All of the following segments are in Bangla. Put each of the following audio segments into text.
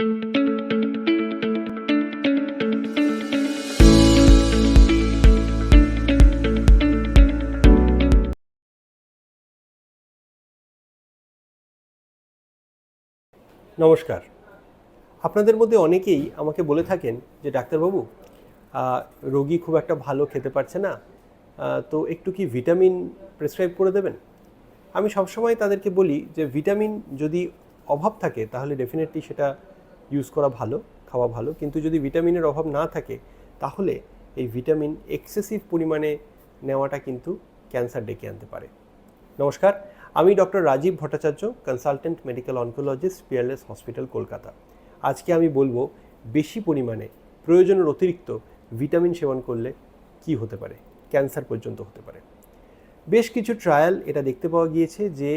নমস্কার। আপনাদের মধ্যে অনেকেই আমাকে বলে থাকেন যে, ডাক্তারবাবু রোগী খুব একটা ভালো খেতে পারছে না। তো একটু কি ভিটামিন প্রেসক্রাইব করে দেবেন? আমি সবসময় তাদেরকে বলি যে, ভিটামিন যদি অভাব থাকে, তাহলে ডেফিনেটলি সেটা ইউজ করা ভালো, খাওয়া ভালো। কিন্তু যদি ভিটামিনের অভাব না থাকে, তাহলে এই ভিটামিন এক্সেসিভ পরিমাণে নেওয়াটা কিন্তু ক্যান্সার ডেকে আনতে পারে। নমস্কার, আমি doctor Rajib Bhattacharya consultant medical oncologist Peerless hospital Kolkata. আজকে আমি বলব, বেশি পরিমাণে প্রয়োজনের অতিরিক্ত ভিটামিন সেবন করলে কি হতে পারে? ক্যান্সার পর্যন্ত হতে পারে। বেশ কিছু ট্রায়াল এটা দেখতে পাওয়া গিয়েছে যে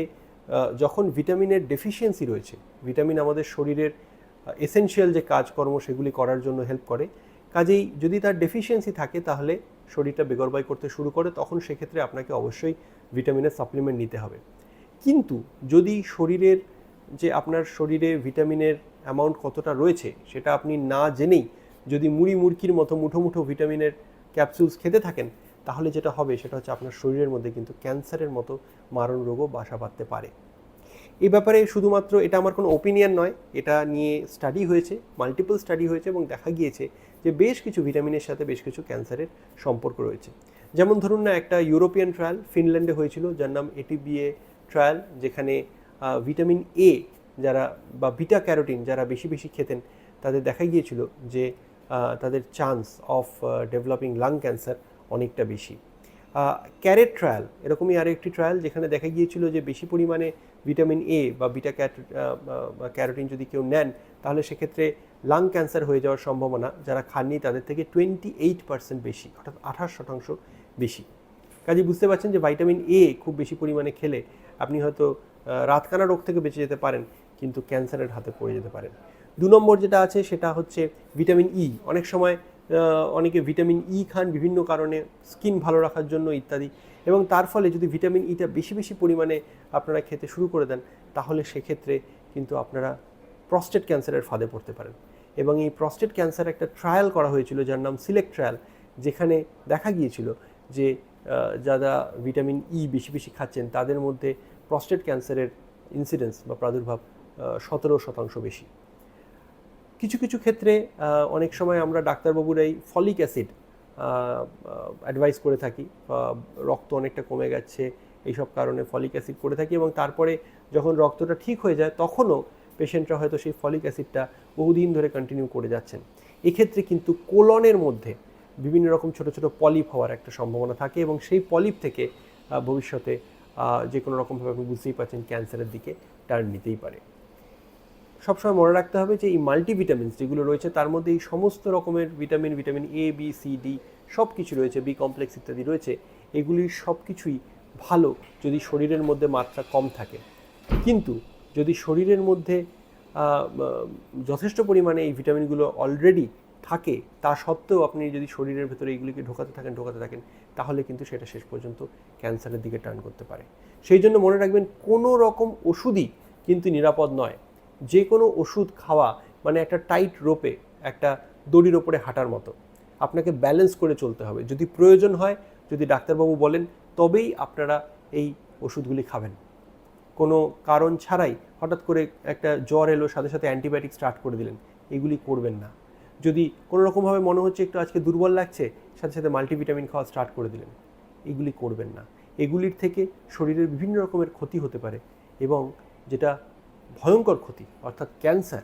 যখন ভিটামিনের ডেফিসিয়েন্সি রয়েছে ভিটামিন আমাদের শরীরের এসেনশিয়াল যে কাজকর্ম সেগুলি করার জন্য হেল্প করে। কাজেই যদি তার ডেফিসিয়েন্সি থাকে তাহলে শরীরটা বেগরবাই করতে শুরু করে, তখন সেক্ষেত্রে আপনাকে অবশ্যই ভিটামিনের সাপ্লিমেন্ট নিতে হবে। কিন্তু যদি শরীরের যে আপনার শরীরে ভিটামিনের অ্যামাউন্ট কতটা রয়েছে সেটা আপনি না জেনেই যদি মুড়ি মুড়কির মতো মুঠো মুঠো ভিটামিনের ক্যাপসুলস খেতে থাকেন, তাহলে যেটা হবে সেটা হচ্ছে আপনার শরীরের মধ্যে কিন্তু ক্যান্সারের মতো মারণ রোগও বাসা বাঁধতে পারে। এই ব্যাপারে শুধুমাত্র এটা আমার কোনো ওপিনিয়ন নয়, এটা নিয়ে স্টাডি হয়েছে মাল্টিপল স্টাডি হয়েছে এবং দেখা গিয়েছে যে বেশ কিছু ভিটামিনের সাথে বেশ কিছু ক্যান্সারের সম্পর্ক রয়েছে। যেমন ধরুন না, একটা ইউরোপিয়ান ট্রায়াল ফিনল্যান্ডে হয়েছিল, যার নাম এটিবিএ ট্রায়াল যেখানে ভিটামিন এ যারা, বা বিটা ক্যারোটিন যারা বেশি বেশি খেতেন, তাদের দেখা গিয়েছিল যে তাদের chance of developing lung cancer অনেকটা বেশি। ক্যারেট ট্রায়াল, এরকমই আরও একটি ট্রায়াল যেখানে দেখা গিয়েছিল যে বেশি পরিমাণে ভিটামিন এ বা বিটা ক্যাট ক্যারোটিন যদি কেউ নেন, তাহলে সেক্ষেত্রে লাং ক্যান্সার হয়ে যাওয়ার সম্ভাবনা, যারা খাননি তাদের থেকে টোয়েন্টি এইট পার্সেন্ট বেশি, অর্থাৎ আঠাশ শতাংশ বেশি। কাজে বুঝতে পারছেন যে ভাইটামিন এ খুব বেশি পরিমাণে খেলে আপনি হয়তো রাতকানা রোগ থেকে বেঁচে যেতে পারেন, কিন্তু ক্যান্সারের হাতে পড়ে যেতে পারেন। দু নম্বর যেটা আছে সেটা হচ্ছে ভিটামিন ই অনেক সময় অনেকে ভিটামিন ই খান বিভিন্ন কারণে, স্কিন ভালো রাখার জন্য ইত্যাদি। এবং তার ফলে যদি ভিটামিন ইটা বেশি বেশি পরিমাণে আপনারা খেতে শুরু করে দেন, তাহলে সেক্ষেত্রে কিন্তু আপনারা প্রস্টেট ক্যান্সারের ফাঁদে পড়তে পারেন। এবং এই প্রস্টেট ক্যান্সার একটা ট্রায়াল করা হয়েছিল, যার নাম সিলেক্ট ট্রায়াল যেখানে দেখা গিয়েছিল যে যারা ভিটামিন ই বেশি বেশি খাচ্ছেন, তাদের মধ্যে প্রস্টেট ক্যান্সারের ইনসিডেন্স বা প্রাদুর্ভাব সতেরো শতাংশ বেশি। কিছু কিছু ক্ষেত্রে অনেক সময় আমরা ডাক্তারবাবুরাই ফলিক অ্যাসিড অ্যাডভাইস করে থাকি। রক্ত অনেকটা কমে গেছে, এইসব কারণে ফলিক অ্যাসিড করে থাকি এবং তারপরে যখন রক্তটা ঠিক হয়ে যায়, তখনও পেশেন্টরা হয়তো সেই ফলিক অ্যাসিডটা বহুদিন ধরে কন্টিনিউ করে যাচ্ছেন। এক্ষেত্রে কিন্তু কোলনের মধ্যে বিভিন্ন রকম ছোট ছোট পলিপ হওয়ার একটা সম্ভাবনা থাকে এবং সেই পলিপ থেকে ভবিষ্যতে যে কোনো রকমভাবে আপনি বুঝতেই পারছেন ক্যান্সারের দিকে টার্ন নিতেই পারে। সবসময় মনে রাখতে হবে যে এই মাল্টিভিটামিনস যেগুলো রয়েছে, তার মধ্যে এই সমস্ত রকমের vitamin vitamin A B C D সব কিছু রয়েছে বি কমপ্লেক্স ইত্যাদি রয়েছে এগুলির সব কিছুই ভালো যদি শরীরের মধ্যে মাত্রা কম থাকে। কিন্তু যদি শরীরের মধ্যে যথেষ্ট পরিমাণে এই ভিটামিনগুলো অলরেডি থাকে, তা সত্ত্বেও আপনি যদি শরীরের ভেতরে এইগুলিকে ঢোকাতে থাকেন ঢোকাতে থাকেন, তাহলে কিন্তু সেটা শেষ পর্যন্ত ক্যান্সারের দিকে টার্ন করতে পারে। সেই জন্য মনে রাখবেন, কোনো রকম ওষুধই কিন্তু নিরাপদ নয়। যে কোনো ওষুধ খাওয়া মানে একটা টাইট রোপে একটা দড়ির ওপরে হাঁটার মতো। আপনাকে ব্যালেন্স করে চলতে হবে। যদি প্রয়োজন হয়, যদি ডাক্তারবাবু বলেন, তবেই আপনারা এই ওষুধগুলি খাবেন। কোনো কারণ ছাড়াই হঠাৎ করে একটা জ্বর এলো, সাথে সাথে অ্যান্টিবায়োটিক স্টার্ট করে দিলেন। এগুলি করবেন না। যদি কোনো রকমভাবে মনে হচ্ছে একটু আজকে দুর্বল লাগছে, সাথে সাথে মাল্টিভিটামিন খাওয়া স্টার্ট করে দিলেন। এগুলি করবেন না। এগুলির থেকে শরীরের বিভিন্ন রকমের ক্ষতি হতে পারে এবং যেটা ভয়ঙ্কর ক্ষতি, অর্থাৎ ক্যান্সার,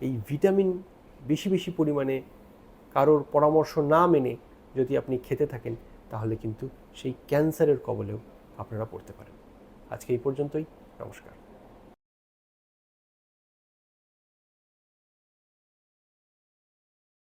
এই ভিটামিন বেশি বেশি পরিমাণে কারোর পরামর্শ না মেনে যদি আপনি খেতে থাকেন, তাহলে কিন্তু সেই ক্যান্সারের কবলেও আপনারা পড়তে পারেন। আজকে এই পর্যন্তই, নমস্কার।